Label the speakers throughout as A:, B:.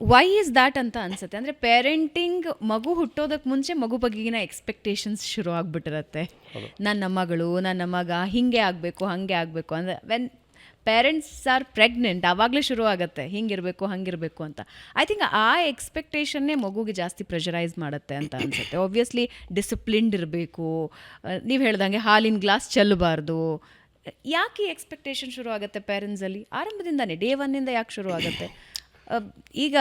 A: Y is that ಅಂತ ಅನ್ಸುತ್ತೆ? ಅಂದರೆ ಪೇರೆಂಟಿಂಗ್ ಮಗು ಹುಟ್ಟೋದಕ್ಕೆ ಮುಂಚೆ ಮಗು ಬಗೆಗಿನ ಎಕ್ಸ್ಪೆಕ್ಟೇಷನ್ಸ್ ಶುರು ಆಗ್ಬಿಟ್ಟಿರತ್ತೆ. ನನ್ನ ಮಗಳು ನನ್ನ ಮಗ ಹಿಂಗೆ ಆಗಬೇಕು ಹಾಗೆ ಆಗಬೇಕು ಅಂದರೆ ವೆನ್ ಪೇರೆಂಟ್ಸ್ ಆರ್ ಪ್ರೆಗ್ನೆಂಟ್ ಆವಾಗಲೇ ಶುರು ಆಗುತ್ತೆ. ಹಿಂಗಿರಬೇಕು ಹಂಗಿರಬೇಕು ಅಂತ. ಐ ಥಿಂಕ್ ಆ ಎಕ್ಸ್ಪೆಕ್ಟೇಷನ್ನೇ ಮಗುಗೆ ಜಾಸ್ತಿ ಪ್ರೆಷರೈಸ್ ಮಾಡುತ್ತೆ ಅಂತ ಅನ್ಸುತ್ತೆ. ಒಬ್ವಿಯಸ್ಲಿ ಡಿಸಿಪ್ಲಿನ್ಡ್ ಇರಬೇಕು. ನೀವು ಹೇಳ್ದಂಗೆ ಹಾಲಿನ ಗ್ಲಾಸ್ ಚೆಲ್ಲಬಾರ್ದು. ಯಾಕೆ ಎಕ್ಸ್ಪೆಕ್ಟೇಷನ್ ಶುರು ಆಗುತ್ತೆ ಪೇರೆಂಟ್ಸಲ್ಲಿ ಆರಂಭದಿಂದನೇ ಡೇ ಒನ್ನಿಂದ ಯಾಕೆ ಶುರು ಆಗುತ್ತೆ? ಈಗ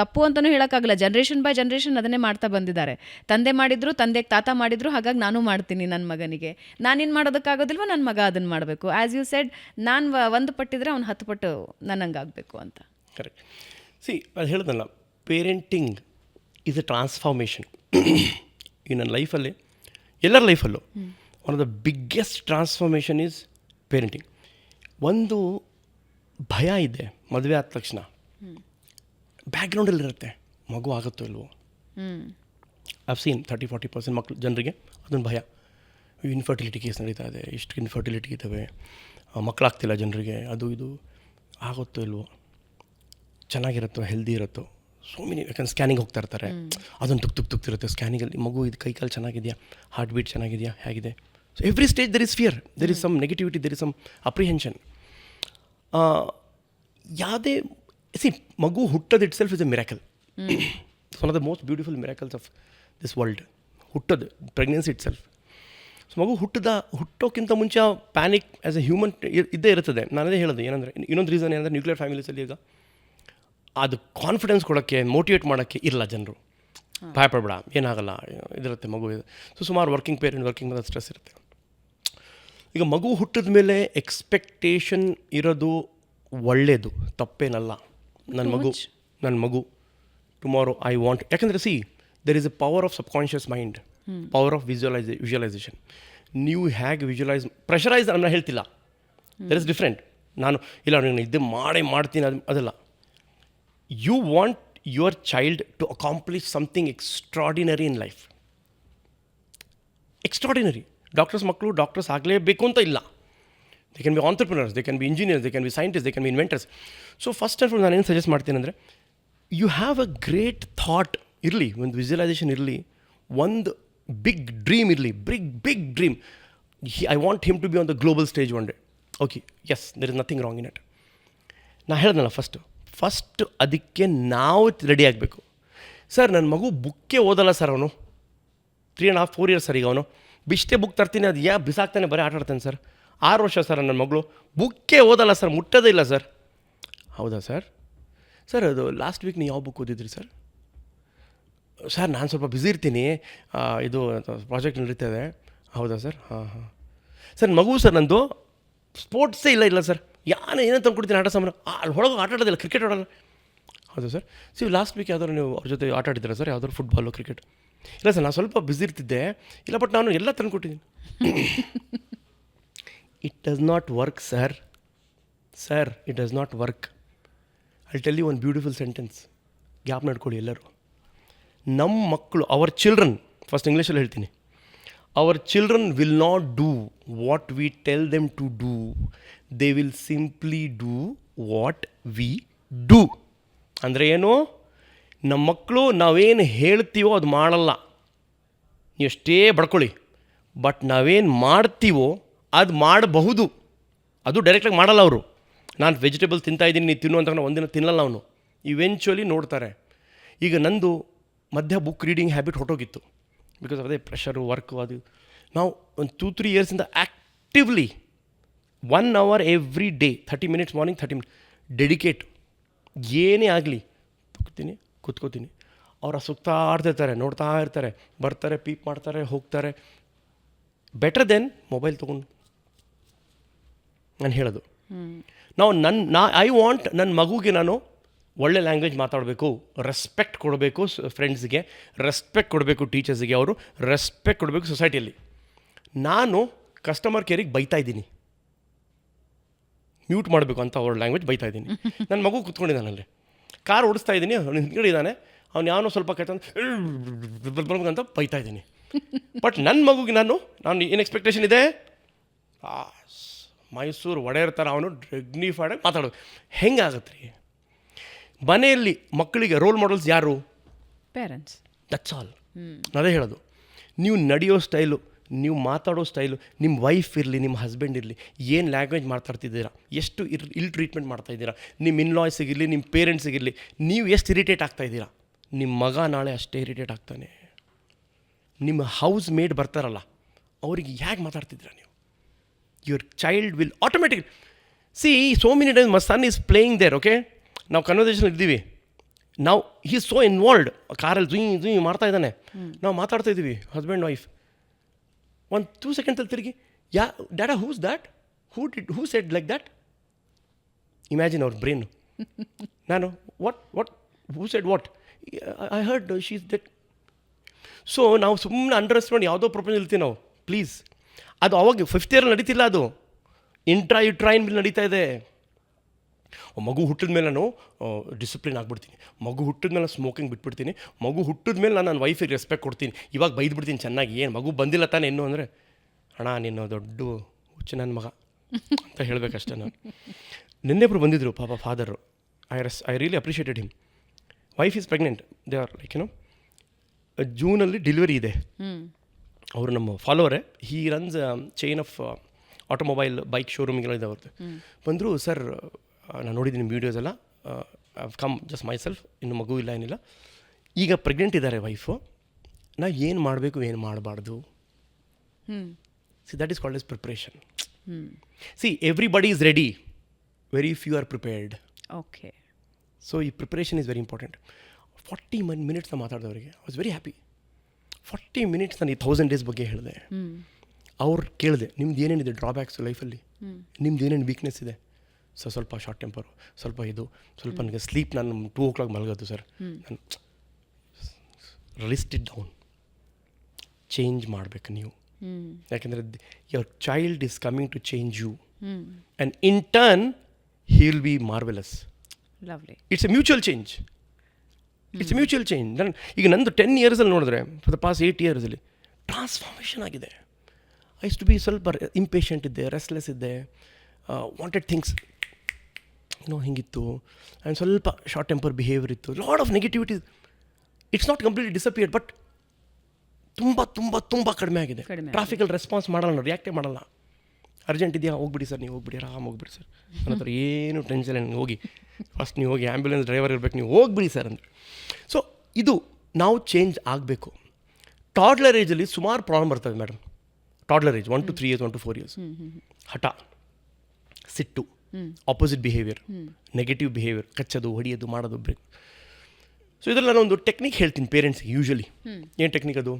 A: ತಪ್ಪು ಅಂತಲೂ ಹೇಳೋಕ್ಕಾಗಲ್ಲ. ಜನ್ರೇಷನ್ ಬೈ ಜನ್ರೇಷನ್ ಅದನ್ನೇ ಮಾಡ್ತಾ ಬಂದಿದ್ದಾರೆ. ತಂದೆ ಮಾಡಿದ್ರು ತಂದೆಗೆ ತಾತ ಮಾಡಿದ್ರು ಹಾಗಾಗಿ ನಾನು ಮಾಡ್ತೀನಿ ನನ್ನ ಮಗನಿಗೆ. ನಾನೇನು ಮಾಡೋದಕ್ಕಾಗೋದಿಲ್ವ ನನ್ನ ಮಗ ಅದನ್ನು ಮಾಡಬೇಕು. ಆ್ಯಸ್ ಯು ಸೆಡ್ ನಾನು ಒಂದು ಪಟ್ಟಿದ್ರೆ ಅವ್ನು ಹತ್ತು ಪಟ್ಟು ನನ್ನಂಗೆ ಆಗಬೇಕು ಅಂತ.
B: ಕರೆಕ್ಟ್ ಸಿ ಅದು ಹೇಳ್ದಲ್ಲ ಪೇರೆಂಟಿಂಗ್ ಇಸ್ ಅ ಟ್ರಾನ್ಸ್ಫಾರ್ಮೇಷನ್ ಈ ನನ್ನ ಲೈಫಲ್ಲಿ ಎಲ್ಲರ ಲೈಫಲ್ಲೂ one of the biggest transformation is parenting ಒಂದು ಭಯ ಇದೆ ಮದುವೆ ಆದ ತಕ್ಷಣ. ಬ್ಯಾಕ್ಗ್ರೌಂಡಲ್ಲಿರುತ್ತೆ ಮಗು ಆಗುತ್ತೋ ಇಲ್ವೋ? I've seen thirty forty percent ಮಕ್ಳು, ಜನರಿಗೆ ಅದೊಂದು ಭಯ. ಇನ್ಫರ್ಟಿಲಿಟಿ ಕೇಸ್ ನಡೀತಾ ಇದೆ. ಇಷ್ಟು ಇನ್ಫರ್ಟಿಲಿಟಿ ಇದ್ದಾವೆ ಮಕ್ಕಳಾಗ್ತಿಲ್ಲ ಜನರಿಗೆ. ಅದು ಇದು. ಆಗುತ್ತೋ ಇಲ್ವೋ? ಚೆನ್ನಾಗಿರುತ್ತೋ? ಹೆಲ್ದಿ ಇರುತ್ತೋ? ಸೋ ಮೆನಿ ಯಾಕಂದ್ರೆ ಸ್ಕ್ಯಾನಿಂಗ್ ಹೋಗ್ತಾ ಇರ್ತಾರೆ. ಅದೊಂದು ತುಕ್ ತುಕ್, ತುಕ್ತಿರುತ್ತೆ ಸ್ಕ್ಯಾನಿಂಗಲ್ಲಿ ಮಗು, ಇದು ಕೈ ಕಾಲು ಚೆನ್ನಾಗಿದೆಯಾ? ಹಾರ್ಟ್ ಬೀಟ್ ಚೆನ್ನಾಗಿದೆಯಾ? ಹೇಗಿದೆ? So every stage there is fear there is some negativity there is some apprehension ಯಾವುದೇ ಸಿ ಮಗು ಹುಟ್ಟೋದು itself is a miracle one of the most beautiful miracles of this world ಹುಟ್ಟೋದು ಪ್ರೆಗ್ನೆನ್ಸಿ ಇಟ್ ಸೆಲ್ಫ್ ಸೊ ಮಗು ಹುಟ್ಟದ ಹುಟ್ಟೋಕ್ಕಿಂತ ಮುಂಚೆ panic as A human ಇದ್ದೇ ಇರ್ತದೆ ನಾನು ಅದೇ ಹೇಳೋದು ಏನಂದರೆ ಇನ್ನೊಂದು ರೀಸನ್ ಏನಂದರೆ ನ್ಯೂಕ್ಲಿಯರ್ ಫ್ಯಾಮಿಲೀಸಲ್ಲಿ ಈಗ ಅದು ಕಾನ್ಫಿಡೆನ್ಸ್ ಕೊಡೋಕ್ಕೆ ಮೋಟಿವೇಟ್ ಮಾಡೋಕ್ಕೆ ಇರಲ್ಲ ಜನರು ಭಯಪಡಬೇಡ ಏನಾಗಲ್ಲ ಇದಿರುತ್ತೆ ಮಗು ಇದು ಸೊ ಸುಮಾರು ವರ್ಕಿಂಗ್ ಪೇರೆಂಟ್ ವರ್ಕಿಂಗ್ ಮೇಲೆ ಸ್ಟ್ರೆಸ್ ಇರುತ್ತೆ ಈಗ ಮಗು ಹುಟ್ಟಿದ ಮೇಲೆ ಎಕ್ಸ್ಪೆಕ್ಟೇಷನ್ ಇರೋದು ಒಳ್ಳೆಯದು ತಪ್ಪೇನಲ್ಲ ನನ್ನ ಮಗು ನನ್ನ ಮಗು ಟುಮಾರೋ ಐ ವಾಂಟ್ ಯಾಕಂದರೆ see there is a power of subconscious mind power of visualise visualisation ನೀವು ಹೇಗೆ ವಿಜುವಲೈಸ್ ಪ್ರೆಷರೈಸ್ ಅನ್ನೋ ಹೇಳ್ತಿಲ್ಲ. ದರ್ ಇಸ್ ಡಿಫ್ರೆಂಟ್ ನಾನು ಇಲ್ಲ ನಾನು ಇದು ಮಾಡೇ ಮಾಡ್ತೀನಿ ಅದು ಅದಲ್ಲ. You want your child to accomplish something extraordinary in life extraordinary doctors ಮಕ್ಕಳು ಡಾಕ್ಟರ್ಸ್ ಆಗಲೇಬೇಕು ಅಂತ ಇಲ್ಲ. They can be entrepreneurs they can be engineers they can be scientist they can be inventors so first of all ನಾನು ಏನು suggest ಮಾಡ್ತೀನಿ ಅಂದರೆ you have a great thought ಇರಲಿ, ಒಂದು ವಿಜುವಲೈಸೇಷನ್ ಇರಲಿ, ಒಂದು ಬಿಗ್ ಡ್ರೀಮ್ ಇರಲಿ big big dream I want him to be on the global stage one day okay yes there is nothing wrong in it ನಾ ಹೇಳ್ದಲ್ಲ first first ಅದಕ್ಕೆ ನಾವು ready ಆಗಬೇಕು. ಸರ್ ನನ್ನ ಮಗು ಬುಕ್ಕೇ ಓದಲ್ಲ ಸರ್ ಅವನು. Three and half four years sir ಈಗ ಅವನು. ಬಿಷ್ಟೇ ಬುಕ್ ತರ್ತೀನಿ, ಅದು ಯಾ ಬಿಸಾಕ್ತಾನೆ, ಬರೀ ಆಟ ಆಡ್ತಾನೆ ಸರ್ ಆರು ವರ್ಷ ಸರ್ ನನ್ನ ಮಗಳು. ಬುಕ್ಕೇ ಓದಲ್ಲ ಸರ್, ಮುಟ್ಟೋದೇ ಇಲ್ಲ ಸರ್. ಹೌದಾ ಸರ್? ಸರ್, ಅದು ಲಾಸ್ಟ್ ವೀಕ್ ನೀವು ಯಾವ ಬುಕ್ ಓದಿದ್ರಿ ಸರ್? ಸರ್, ನಾನು ಸ್ವಲ್ಪ ಬ್ಯುಸಿ ಇರ್ತೀನಿ. ಇದು ಪ್ರಾಜೆಕ್ಟ್ ನಡೀತಾ ಇದೆ. ಹೌದಾ ಸರ್? ಹಾಂ ಹಾಂ. ಸರ್, ಮಗು ಸರ್ ನಂದು. ಸ್ಪೋರ್ಟ್ಸೇ ಇಲ್ಲ ಇಲ್ಲ ಸರ್. ಯಾನು ಏನೋ ತಂದ್ಕೊಡ್ತೀನಿ ಆಟ ಸಾಮಾನು? ಅಲ್ಲಿ ಹೊಳಗೆ ಆಟ ಆಡೋದಿಲ್ಲ ಕ್ರಿಕೆಟ್ ಆಡೋಲ್ಲ ಹೌದಾ ಸರ್? ಸಿ ಲಾಸ್ಟ್ ವೀಕ್ ಯಾವ್ದಾದ್ರು ನೀವು ಅವ್ರ ಜೊತೆ ಆಟ ಆಡಿದ್ದೀರಾ ಸರ್? ಯಾವ್ದಾದ್ರು ಫುಟ್ಬಾಲು ಕ್ರಿಕೆಟ್ ಇಲ್ಲ ಸರ್, ನಾನು ಸ್ವಲ್ಪ ಬ್ಯುಸಿ ಇರ್ತಿದ್ದೆ. ಇಲ್ಲ ಬಟ್ ನಾನು ಎಲ್ಲ ತಂದ್ಕೊಟ್ಟಿದ್ದೀನಿ it does not work sir sir it does not work I tell you one beautiful sentence gap ನಡ್ಕೊಳ್ಳಿ ಎಲ್ಲರೂ. ನಮ್ಮ ಮಕ್ಕಳು ಅವರ್ ಚಿಲ್ಡ್ರನ್ ಫಸ್ಟ್ ಇಂಗ್ಲೀಷಲ್ಲಿ ಹೇಳ್ತೀನಿ. Our children will not do what we tell them to do they will simply do what we do ಅಂದರೆ ಏನು? ನಮ್ಮ ಮಕ್ಕಳು ನಾವೇನು ಹೇಳ್ತೀವೋ ಅದು ಮಾಡಲ್ಲ. ಎಷ್ಟೇ ಬಡ್ಕೊಳ್ಳಿ. ಬಟ್ ನಾವೇನು ಮಾಡ್ತೀವೋ ಅದು ಮಾಡಬಹುದು. ಅದು ಡೈರೆಕ್ಟಾಗಿ ಮಾಡಲ್ಲ ಅವರು. ನಾನು ವೆಜಿಟೇಬಲ್ ತಿಂತಾಯಿದ್ದೀನಿ ನೀನು ತಿನ್ನು ಅಂತ ಒಂದಿನ ತಿನ್ನಲ್ಲ ಅವನು. ಇವೆಂಚುವಲಿ ನೋಡ್ತಾರೆ. ಈಗ ನಂದು ಮಧ್ಯ ಬುಕ್ ರೀಡಿಂಗ್ ಹ್ಯಾಬಿಟ್ ಹೊಟ್ಟೋಗಿತ್ತು ಬಿಕಾಸ್ ಅದೇ ಪ್ರೆಷರು ವರ್ಕು ಅದು. ನಾವು ಒಂದು two three ಇಯರ್ಸಿಂದ actively one hour every day thirty minutes morning thirty minute dedicate ಏನೇ ಆಗಲಿ ಕೂತ್ತೀನಿ ಕೂತ್ಕೋತೀನಿ. ಅವರ ಸುತ್ತಾ ಆಡ್ತಿರ್ತಾರೆ ನೋಡ್ತಾ ಇರ್ತಾರೆ. ಬರ್ತಾರೆ ಪೀಪ್ ಮಾಡ್ತಾರೆ, ಹೋಗ್ತಾರೆ. ಬೆಟರ್ ದೆನ್ ಮೊಬೈಲ್ ತೊಗೊಂಡು ನಾನು ಹೇಳೋದು. ನಾವು ನನ್ನ ನಾ ಐ ವಾಂಟ್ ನನ್ನ ಮಗುಗೆ ನಾನು ಒಳ್ಳೆ ಲ್ಯಾಂಗ್ವೇಜ್ ಮಾತಾಡಬೇಕು ರೆಸ್ಪೆಕ್ಟ್ ಕೊಡಬೇಕು ಫ್ರೆಂಡ್ಸ್ಗೆ ರೆಸ್ಪೆಕ್ಟ್ ಕೊಡಬೇಕು ಟೀಚರ್ಸ್ಗೆ ಅವರು ರೆಸ್ಪೆಕ್ಟ್ ಕೊಡಬೇಕು ಸೊಸೈಟಿಯಲ್ಲಿ ನಾನು ಕಸ್ಟಮರ್ ಕೇರಿಗೆ ಬೈತಾ ಇದ್ದೀನಿ. ಮ್ಯೂಟ್ ಮಾಡಬೇಕು ಅಂತ ಅವ್ರ ಲ್ಯಾಂಗ್ವೇಜ್ ಬೈತಾ ಇದ್ದೀನಿ. ನನ್ನ ಮಗು ಕೂತ್ಕೊಂಡಿದ್ದಾನಲ್ಲಿ ಕಾರ್ ಓಡಿಸ್ತಾ ಇದ್ದೀನಿ ಅವ್ನು ಹಿಂದ್ಗಡೆ ಇದ್ದಾನೆ ಅವ್ನು ಯಾವನೋ ಸ್ವಲ್ಪ ಕೈತಂದು ಅಂತ ಬೈತಾ ಇದ್ದೀನಿ. ಬಟ್ ನನ್ನ ಮಗುಗೆ ನಾನು ನಾನು ಏನು ಎಕ್ಸ್ಪೆಕ್ಟೇಷನ್ ಇದೆ? ಮೈಸೂರು ಒಡೆಯರ್ ಥರ ಅವನು ಡಿಗ್ನಿಫೈಡಾಗಿ ಮಾತಾಡೋದು. ಹೆಂಗಾಗತ್ತೆ ರೀ ಮನೆಯಲ್ಲಿ ಮಕ್ಕಳಿಗೆ ರೋಲ್ ಮಾಡೆಲ್ಸ್ ಯಾರು?
A: ಪೇರೆಂಟ್ಸ್
B: ದಟ್ಸ್ ಆಲ್ ಅದೇ ಹೇಳೋದು. ನೀವು ನಡೆಯೋ ಸ್ಟೈಲು ನೀವು ಮಾತಾಡೋ ಸ್ಟೈಲು ನಿಮ್ಮ ವೈಫ್ ಇರಲಿ ನಿಮ್ಮ ಹಸ್ಬೆಂಡ್ ಇರಲಿ ಏನು ಲ್ಯಾಂಗ್ವೇಜ್ ಮಾತಾಡ್ತಿದ್ದೀರಾ? ಎಷ್ಟು ಇರ್ ಇಲ್ ಟ್ರೀಟ್ಮೆಂಟ್ ಮಾಡ್ತಾ ಇದ್ದೀರಾ? ನಿಮ್ಮ ಇನ್ಲಾಯ್ಸಿಗಿರಲಿ ನಿಮ್ಮ ಪೇರೆಂಟ್ಸಿಗಿರಲಿ ನೀವು ಎಷ್ಟು ಇರಿಟೇಟ್ ಆಗ್ತಾ ಇದ್ದೀರಾ? ನಿಮ್ಮ ಮಗ ನಾಳೆ ಅಷ್ಟೇ ಇರಿಟೇಟ್ ಆಗ್ತಾನೆ. ನಿಮ್ಮ ಹೌಸ್ ಮೇಡ್ ಬರ್ತಾರಲ್ಲ ಅವರಿಗೆ ಹೇಗೆ ಮಾತಾಡ್ತಿದ್ದೀರಾ ನೀವು? Your child will automatic see so many times my son is playing there okay ನಾವು ಕನ್ವರ್ಸೇಷನ್ ಇದ್ದೀವಿ ನಾವು ಹೀ ಸೋ ಇನ್ವಾಲ್ವ್ಡ್ ಕಾರಲ್ಲಿ ಜುಯ್ ಜುಯ್ ಮಾಡ್ತಾ ಇದ್ದಾನೆ. ನಾವು ಮಾತಾಡ್ತಾ ಇದ್ದೀವಿ ಹಸ್ಬೆಂಡ್ ವೈಫ್ ಒಂದು ಟೂ ಸೆಕೆಂಡ್ಸಲ್ಲಿ ತಿರುಗಿ ಯಾ ಡ್ಯಾಡಾ who's that who did who said like that imagine ಅವ್ರ ಬ್ರೈನು ನಾನು what what who said what I heard she's that so ನಾವು ಸುಮ್ಮನೆ ಅಂಡರ್ಸ್ಟ್ಯಾಂಡ್ ಯಾವುದೋ ಪ್ರಪಂಚ ಇರ್ತೀವಿ ನಾವು. ಪ್ಲೀಸ್ ಅದು ಅವಾಗ ಫಿಫ್ತ್ ಇಯರ್ ನಡೀತಿಲ್ಲ ಅದು. ಇಂಟ್ರಾ ಯುಟ್ರೈನ್ ಮೇಲೆ ನಡೀತಾ ಇದೆ. ಮಗು ಹುಟ್ಟಿದ ಮೇಲೆ ನಾನು ಡಿಸಿಪ್ಲಿನ್ ಆಗಿಬಿಡ್ತೀನಿ. ಮಗು ಹುಟ್ಟಿದ ಮೇಲೆ ಸ್ಮೋಕಿಂಗ್ ಬಿಟ್ಬಿಡ್ತೀನಿ. ಮಗು ಹುಟ್ಟಿದ ಮೇಲೆ ನಾನು ನನ್ನ ವೈಫಿಗೆ ರೆಸ್ಪೆಕ್ಟ್ ಕೊಡ್ತೀನಿ. ಇವಾಗ ಬೈದ್ಬಿಡ್ತೀನಿ ಚೆನ್ನಾಗಿ. ಏನು ಮಗು ಬಂದಿಲ್ಲ ತಾನೇ ಇನ್ನು ಅಂದರೆ, ಅಣ್ಣ ನೀನು ದೊಡ್ಡ ಹುಚ್ಚು ನನ್ನ ಮಗ. ಅಂತ ಹೇಳಬೇಕಷ್ಟೇ ನಾನು. ನಿನ್ನೆಬ್ರು ಬಂದಿದ್ದರು ಪಾಪ father I race I really appreciated him wife is pregnant they are like you know ಜೂನಲ್ಲಿ delivery ಇದೆ. ಅವರು ನಮ್ಮ ಫಾಲೋವರೇ. He runs chain of automobile bike ಶೋರೂಮ್ಗಳಿದೆ ಅವ್ರದ್ದು. ಬಂದರು ಸರ್ ನಾನು ನೋಡಿದ್ದೀನಿ ವೀಡಿಯೋಸ್ ಎಲ್ಲ. ಕಮ್ ಜಸ್ಟ್ ಮೈ ಸೆಲ್ಫ್ ಇನ್ನು ಮಗು ಇಲ್ಲ ಏನಿಲ್ಲ. ಈಗ ಪ್ರೆಗ್ನೆಂಟ್ ಇದ್ದಾರೆ ವೈಫು ನಾ ಏನು ಮಾಡಬೇಕು ಏನು ಮಾಡಬಾರ್ದು? See that is called is preparation see everybody is ready very few are prepared
A: okay
B: so ಈ preparation is very important forty Mann minutes ನಾನು ಮಾತಾಡಿದವರಿಗೆ I was very happy forty minutes ನಾನು ಈ ಥೌಸಂಡ್ ಡೇಸ್ ಬಗ್ಗೆ ಹೇಳಿದೆ. ಅವ್ರು ಕೇಳಿದೆ ನಿಮ್ದು ಏನೇನಿದೆ ಡ್ರಾಬ್ಯಾಕ್ಸ್ ಲೈಫಲ್ಲಿ ನಿಮ್ದು ಏನೇನು ವೀಕ್ನೆಸ್ ಇದೆ? ಸರ್ ಸ್ವಲ್ಪ ಶಾರ್ಟ್ ಟೆಂಪರು ಸ್ವಲ್ಪ ಇದು ಸ್ವಲ್ಪ ನನಗೆ ಸ್ಲೀಪ್ ನಾನು ಟೂ ಓ ಕ್ಲಾಕ್ ಮಲಗೋದು ಸರ್. ನಾನು ರಿಸ್ಟ್ ಇಟ್ ಡೌನ್ ಚೇಂಜ್ ಮಾಡಬೇಕು ನೀವು. ಯಾಕೆಂದರೆ your child is coming to change you and in turn he will be marvellous
A: lovely
B: it's a mutual change it's mutual change ನನ್ನ ಈಗ ನಂದು ten ಇಯರ್ಸಲ್ಲಿ ನೋಡಿದ್ರೆ ಫಾರ್ ದ ಪಾಸ್ ಏಯ್ಟ್ ಇಯರ್ಸಲ್ಲಿ transformation ಆಗಿದೆ. ಐ ಟು ಬಿ ಸ್ವಲ್ಪ impatient ಇದ್ದೆ restless ಇದ್ದೆ. ವಾಂಟೆಡ್ ಥಿಂಗ್ಸ್ ಏನೋ ಹಿಂಗಿತ್ತು. ಆ್ಯಂಡ್ ಸ್ವಲ್ಪ ಶಾರ್ಟ್ ಟೆಂಪರ್ ಬಿಹೇವಿಯರ್ ಇತ್ತು. Load of negativities it's not completely disappeared but ತುಂಬ ತುಂಬ ತುಂಬ ಕಡಿಮೆ ಆಗಿದೆ. ಟ್ರಾಫಿಕಲ್ಲಿ ರೆಸ್ಪಾನ್ಸ್ ಮಾಡಲ್ಲ ರಿಯಾಕ್ಟೇ ಮಾಡಲ್ಲ. ಅರ್ಜೆಂಟ್ ಇದೆಯಾ? ಹೋಗ್ಬಿಡಿ ಸರ್ ನೀವು ಹೋಗ್ಬಿಡಿ ಆರಾಮ್ ಹೋಗ್ಬಿಡಿ ಸರ್. ನನ್ನ ಹತ್ರ ಏನು ಟೆನ್ಷನ್ ಏನು ಹೋಗಿ. ಫಸ್ಟ್ ನೀವು ಹೋಗಿ ಆ್ಯಂಬುಲೆನ್ಸ್ ಡ್ರೈವರ್ ಇರಬೇಕು ನೀವು ಹೋಗ್ಬಿಡಿ ಸರ್ ಅಂದರೆ. ಸೊ ಇದು ನಾವು ಚೇಂಜ್ ಆಗಬೇಕು. ಟಾಡ್ಲರ್ ಏಜಲ್ಲಿ ಸುಮಾರು ಪ್ರಾಬ್ಲಮ್ ಬರ್ತದೆ madam toddler age one two three years one two four years ಹಠ ಸಿಟ್ಟು ಆಪೋಸಿಟ್ ಬಿಹೇವಿಯರ್ ನೆಗೆಟಿವ್ ಬಿಹೇವಿಯರ್ ಕಚ್ಚೋದು ಹೊಡಿಯೋದು ಮಾಡೋದು ಬ್ರೇಕ್. ಸೊ ಇದರಲ್ಲಿ ಒಂದು ಟೆಕ್ನಿಕ್ ಹೇಳ್ತೀನಿ ಪೇರೆಂಟ್ಸ್ಗೆ ಯೂಶ್ವಲಿ ಏನು ಟೆಕ್ನಿಕ್ ಅದು?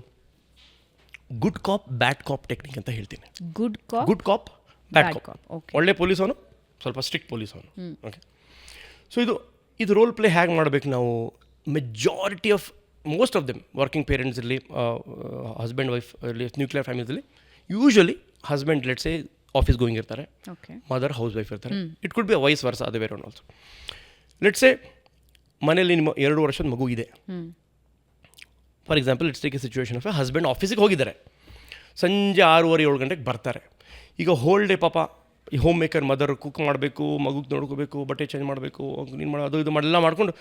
B: Good cop bad cop technique ಅಂತ ಹೇಳ್ತೀನಿ.
A: Good cop
B: good cop bad
A: Bad
B: cop. ಒಳ್ಳೆ ಪೊಲೀಸ್ ಅವನು ಸ್ವಲ್ಪ ಸ್ಟ್ರಿಕ್ಟ್ ಪೊಲೀಸ್ ಅವನು. ಓಕೆ ಸೊ ಇದು ಇದು ರೋಲ್ ಪ್ಲೇ ಹೇಗೆ ಮಾಡಬೇಕು ನಾವು? Majority of most of them working parents ಇರಲಿ ಹಸ್ಬೆಂಡ್ ವೈಫ್ ಇರಲಿ nuclear ಫ್ಯಾಮಿಲೀಸಲ್ಲಿ usually husband let's say office going ಇರ್ತಾರೆ. ಮದರ್ ಹೌಸ್ ವೈಫ್ ಇರ್ತಾರೆ. It could be vice versa ಅದೇ ಬೇರೆ ಆಲ್ಸೋ ಲೆಟ್ಸೇ ಮನೇಲಿ ನಿಮ್ಮ ಎರಡು ವರ್ಷದ ಮಗು ಇದೆ. For example it's take a situation of husband ಆಫೀಸಿಗೆ ಹೋಗಿದ್ದಾರೆ. ಸಂಜೆ ಆರೂವರೆ ಏಳು ಗಂಟೆಗೆ ಬರ್ತಾರೆ. ಈಗ ಹೋಲ್ ಡೇ ಪಾಪ ಈ ಹೋಮ್ ಮೇಕರ್ ಮದರ್ ಕುಕ್ ಮಾಡಬೇಕು ಮಗುಗೆ ನೋಡ್ಕೋಬೇಕು ಬಟ್ಟೆ ಚೇಂಜ್ ಮಾಡಬೇಕು ನೀನು ಮಾಡೋ ಅದು ಇದು ಮಾಡೆಲ್ಲ ಮಾಡ್ಕೊಂಡು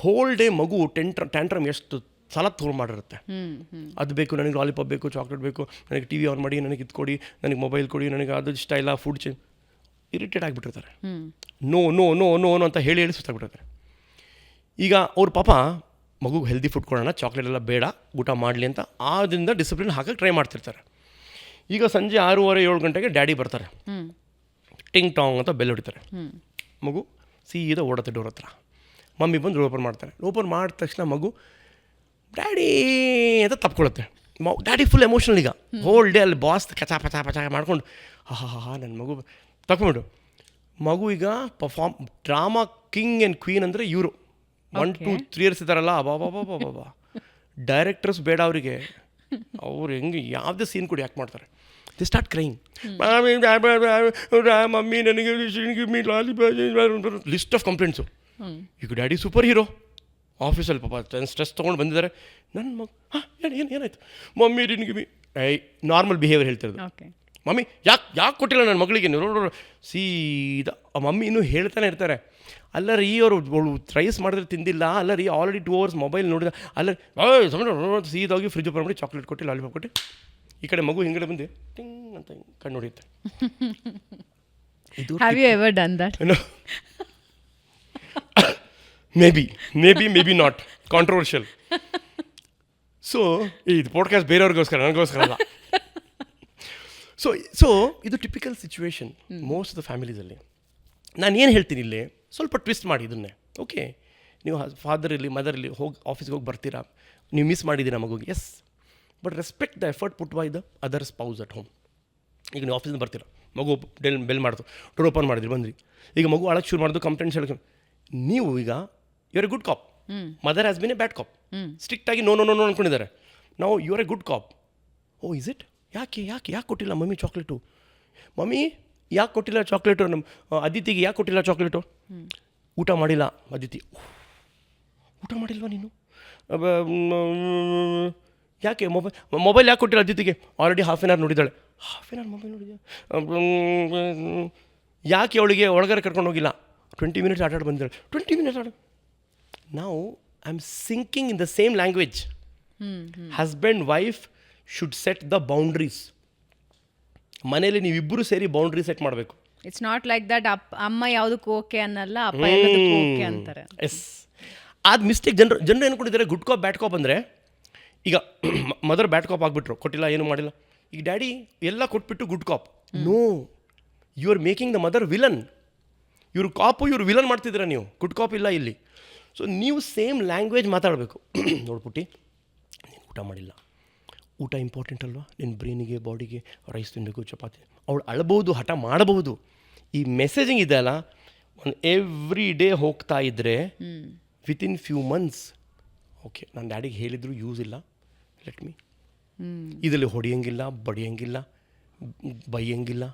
B: ಹೋಲ್ ಡೇ ಮಗು ಟೆಂಟ್ರ ಟ್ಯಾಂಟ್ರಮ್ ಎಷ್ಟು ಸಲ ತೋಲ್ ಮಾಡಿರುತ್ತೆ. ಅದು ಬೇಕು ನನಗೆ ಲಾಲಿಪಾಪ್ ಬೇಕು ಚಾಕ್ಲೇಟ್ ಬೇಕು ನನಗೆ ಟಿ ವಿ ಆನ್ ಮಾಡಿ ನನಗೆ ಇದು ಕೊಡಿ ನನಗೆ ಮೊಬೈಲ್ ಕೊಡಿ ನನಗೆ ಅದು ಇಷ್ಟ ಇಲ್ಲ food change irritate ಆಗಿಬಿಟ್ಟಿರ್ತಾರೆ. No no no no no ಅಂತ ಹೇಳಿ ಹೇಳಿ ಸುತ್ತಾಗ್ಬಿಟ್ಟಿರ್ತಾರೆ ಈಗ ಅವ್ರ ಪಾಪ ಮಗುಗೆ ಹೆಲ್ದಿ ಫುಡ್ ಕೊಡೋಣ ಚಾಕ್ಲೇಟ್ ಎಲ್ಲ ಬೇಡ ಊಟ ಮಾಡಲಿ ಅಂತ ಆದ್ದರಿಂದ ಡಿಸಿಪ್ಲಿನ್ ಹಾಕಕ್ಕೆ ಟ್ರೈ ಮಾಡ್ತಿರ್ತಾರೆ. ಈಗ ಸಂಜೆ ಆರೂವರೆ ಏಳು ಗಂಟೆಗೆ ಡ್ಯಾಡಿ ಬರ್ತಾರೆ. ಟಿಂಗ್ ಟಾಂಗ್ ಅಂತ ಬೆಲ್ ಹೊಡಿತಾರೆ. ಮಗು ಸೀದಾ ಓಡತ್ತೆ ಡೋರ್ ಹತ್ರ. ಮಮ್ಮಿ ಬಂದು ಓಪನ್ ಮಾಡ್ತಾರೆ. ಓಪನ್ ಮಾಡಿದ ತಕ್ಷಣ ಮಗು ಡ್ಯಾಡಿ ಅಂತ ತಪ್ಕೊಳುತ್ತೆ. ಡ್ಯಾಡಿ ಫುಲ್ ಎಮೋಷನಲ್ ಈಗ. ಹೋಲ್ ಡೇ ಅಲ್ಲಿ ಬಾಸ್ ಕಚಾ ಪಚಾ ಪಚಾ ಮಾಡ್ಕೊಂಡು ಹಾ ಹಾ ಹಾ ನನ್ನ ಮಗು ತಗೊಂಬಿಡು ಮಗು ಈಗ perform drama king and queen ಅಂದರೆ ಇವರು. ಒನ್ ಟು ತ್ರೀ ಇಯರ್ಸ್ ಇದ್ದಾರಲ್ಲ ಬಾಬಾ ಡೈರೆಕ್ಟರ್ಸ್ ಬೇಡ ಅವರಿಗೆ. ಅವ್ರು ಹೆಂಗೆ ಯಾವುದೇ ಸೀನ್ ಕೂಡ ಯಾಕೆ ಮಾಡ್ತಾರೆ. ದಿ ಸ್ಟಾರ್ಟ್ ಕ್ರೈಂಗ್ ಮಮ್ಮಿ ನನಗೆ ಮೀ ಲಿಸ್ಟ್ ಆಫ್ ಕಂಪ್ಲೇಂಟ್ಸು ಈಗ ಡ್ಯಾಡಿ ಸೂಪರ್ ಹೀರೋ ಆಫೀಸಲ್ಲಿ ಪಾಪ ಸ್ಟ್ರೆಸ್ ತೊಗೊಂಡು ಬಂದಿದ್ದಾರೆ. ನನ್ನ ಮಗ ಹಾಂ ಏನು ಏನು ಏನಾಯ್ತು? ಮಮ್ಮಿ ನಿನಗೆ ಮೀ ಐ ನಾರ್ಮಲ್ ಬಿಹೇವಿಯರ್ ಹೇಳ್ತಿರೋದು ಮಮ್ಮಿ ಯಾಕೆ ಯಾಕೆ ಕೊಟ್ಟಿಲ್ಲ ನನ್ನ ಮಗಳಿಗೆ? ನೀವು ಸೀದಾ ಮಮ್ಮಿ ಇನ್ನೂ ಹೇಳ್ತಾನೆ ಇರ್ತಾರೆ ಅಲ್ಲ ರೀ ಅವರು ರೈಸ್ ಮಾಡಿದ್ರೆ ತಿಂದಿಲ್ಲ ಅಲ್ಲ ರೀ ಆಲ್ರೆಡಿ ಟೂ ಅವರ್ಸ್ ಮೊಬೈಲ್ ನೋಡಿದ ಅಲ್ಲ ಓಯ್ ಸೀದಾಗಿ ಫ್ರಿಜ್ ಓಪನ್ ಮಾಡಿ ಚಾಕ್ಲೇಟ್ ಕೊಟ್ಟು ಲಾಲಿಪಾಪ್ ಕೊಟ್ಟು ಈ ಕಡೆ ಮಗು ಹಿಂಗಡೆ ಬಂದು ಟಿಂಗ್ ಅಂತ ಹಿಂಗ್ ಕಣ್ಣು ಹೊಡಿಯುತ್ತೆ. ಇದು
A: have you ever done that
B: maybe maybe maybe not controversial so ಇದು ಪಾಡ್ಕಾಸ್ಟ್ ಬೇರೆಯವ್ರಿಗೋಸ್ಕರ ನನಗೋಸ್ಕರ ಅಲ್ಲ. ಸೊ ಸೊ ಇದು typical situation most of the ಫ್ಯಾಮಿಲೀಸಲ್ಲಿ ನಾನು ಏನು ಹೇಳ್ತೀನಿ ಇಲ್ಲಿ ಸ್ವಲ್ಪ ಟ್ವಿಸ್ಟ್ ಮಾಡಿ ಇದನ್ನೇ ಓಕೆ ನೀವು ಫಾದರ್ ಇರಲಿ ಮದರ್ ಇರಲಿ ಹೋಗಿ ಆಫೀಸ್ಗೆ ಹೋಗಿ ಬರ್ತೀರಾ? ನೀವು ಮಿಸ್ ಮಾಡಿದ್ದೀರಾ ಮಗುಗೆ yes but respect the effort put by the other spouse at home ಈಗ ನೀವು ಆಫೀಸಿಂದ ಬರ್ತೀರಾ ಮಗು ಡೆಲ್ ಬೆಲ್ ಮಾಡ್ತು ಡೋರ್ ಓಪನ್ ಮಾಡಿದ್ರಿ ಬಂದ್ರಿ. ಈಗ ಮಗು ಅಳಕ್ಕೆ ಶುರು ಮಾಡೋದು ಕಂಪ್ಲೇಂಟ್ಸ್ ಹೇಳಕ್ಕೆ ನೀವು ಈಗ you're a good cop mother has been a bad cop strict ಆಗಿ ನೋ ನೋ ನೋ ನೋ ಅನ್ಕೊಂಡಿದ್ದಾರೆ. ನಾವು you're a good cop oh is it ಯಾಕೆ ಯಾಕೆ ಯಾಕೆ ಕೊಟ್ಟಿಲ್ಲ ಮಮ್ಮಿ ಚಾಕ್ಲೇಟು ಮಮ್ಮಿ ಯಾಕೆ ಕೊಟ್ಟಿಲ್ಲ ಚಾಕ್ಲೇಟು ನಮ್ಮ ಅದಿತಿಗೆ ಯಾಕೆ ಕೊಟ್ಟಿಲ್ಲ ಚಾಕ್ಲೇಟು ಊಟ ಮಾಡಿಲ್ಲ ಅದಿತಿ ಊಟ ಮಾಡಿಲ್ವಾ ನೀನು? ಯಾಕೆ ಮೊಬೈಲ್ ಮೊಬೈಲ್ ಯಾಕೆ ಕೊಟ್ಟಿಲ್ಲ ಅದಿತಿಗೆ ಆಲ್ರೆಡಿ ಹಾಫ್ ಆನ್ ಅವರ್ ನೋಡಿದ್ದಾಳೆ. ಹಾಫ್ ಆನ್ ಅವರ್ ಮೊಬೈಲ್ ನೋಡಿದ್ಯಾ? ಯಾಕೆ ಅವಳಿಗೆ ಒಳಗಡೆ ಕರ್ಕೊಂಡು ಹೋಗಿಲ್ಲ? ಟ್ವೆಂಟಿ ಮಿನಿಟ್ಸ್ ಆಟ ಆಡಿ ಬಂದಿದ್ದಾಳೆ ಟ್ವೆಂಟಿ ಮಿನಿಟ್ಸ್ ಆಡ ನಾವು I am syncing in the same language husband wife should set the boundaries ಮನೇಲಿ ನೀವಿಬ್ಬರು ಸೇರಿ ಬೌಂಡ್ರಿ ಸೆಟ್ ಮಾಡಬೇಕು.
A: ಇಟ್ಸ್ ನಾಟ್ ಲೈಕ್ ದಟ್ ಅಪ್ಪ ಅಮ್ಮ ಯಾವುದಕ್ಕೂ ಓಕೆ ಅನ್ನಲ್ಲ ಅಪ್ಪ ಎಲ್ಲದಕ್ಕೂ ಓಕೆ ಅಂತಾರೆ.
B: ಎಸ್ ಆದ ಮಿಸ್ಟೇಕ್ ಜನರು ಜನರು ಏನು ಗುಡ್ ಕಾಪ್ ಬ್ಯಾಟ್ ಕಾಪ್ ಅಂದರೆ ಈಗ ಮದರ್ ಬ್ಯಾಟ್ ಕಾಪ್ ಆಗಿಬಿಟ್ರು ಕೊಟ್ಟಿಲ್ಲ ಏನು ಮಾಡಿಲ್ಲ. ಈಗ ಡ್ಯಾಡಿ ಎಲ್ಲ ಕೊಟ್ಬಿಟ್ಟು good cop no you are making the mother villain ಇವ್ರು ಕಾಪು ಇವ್ರು ವಿಲನ್ ಮಾಡ್ತಿದ್ದೀರಾ ನೀವು? ಗುಡ್ ಕಾಪ್ ಇಲ್ಲ ಇಲ್ಲಿ. ಸೊ ನೀವು ಸೇಮ್ ಲ್ಯಾಂಗ್ವೇಜ್ ಮಾತಾಡಬೇಕು. ನೋಡ್ಬಿಟ್ಟು ನೀನು ಊಟ ಮಾಡಿಲ್ಲ. ಊಟ ಇಂಪಾರ್ಟೆಂಟ್ ಅಲ್ವಾ? ನಿನ್ನ ಬ್ರೈನಿಗೆ ಬಾಡಿಗೆ ರೈಸ್ ತಿನ್ನಬೇಕು ಚಪಾತಿ. ಅವಳು ಅಳಬಹುದು ಹಠ ಮಾಡಬಹುದು. ಈ ಮೆಸೇಜಿಂಗ್ ಇದೆ ಅಲ್ಲ? ಒಂದು ಎವ್ರಿ ಡೇ ಹೋಗ್ತಾ ಇದ್ದರೆ ವಿತಿನ್ ಫ್ಯೂ ಮಂತ್ಸ್ ಓಕೆ ನನ್ನ ಡ್ಯಾಡಿಗೆ ಹೇಳಿದ್ರು ಯೂಸ್ ಇಲ್ಲ. ಲೆಟ್ ಮೀ ಇದರಲ್ಲಿ ಹೊಡೆಯಂಗಿಲ್ಲ ಬಡಿಯಂಗಿಲ್ಲ ಬೈಯಂಗಿಲ್ಲ.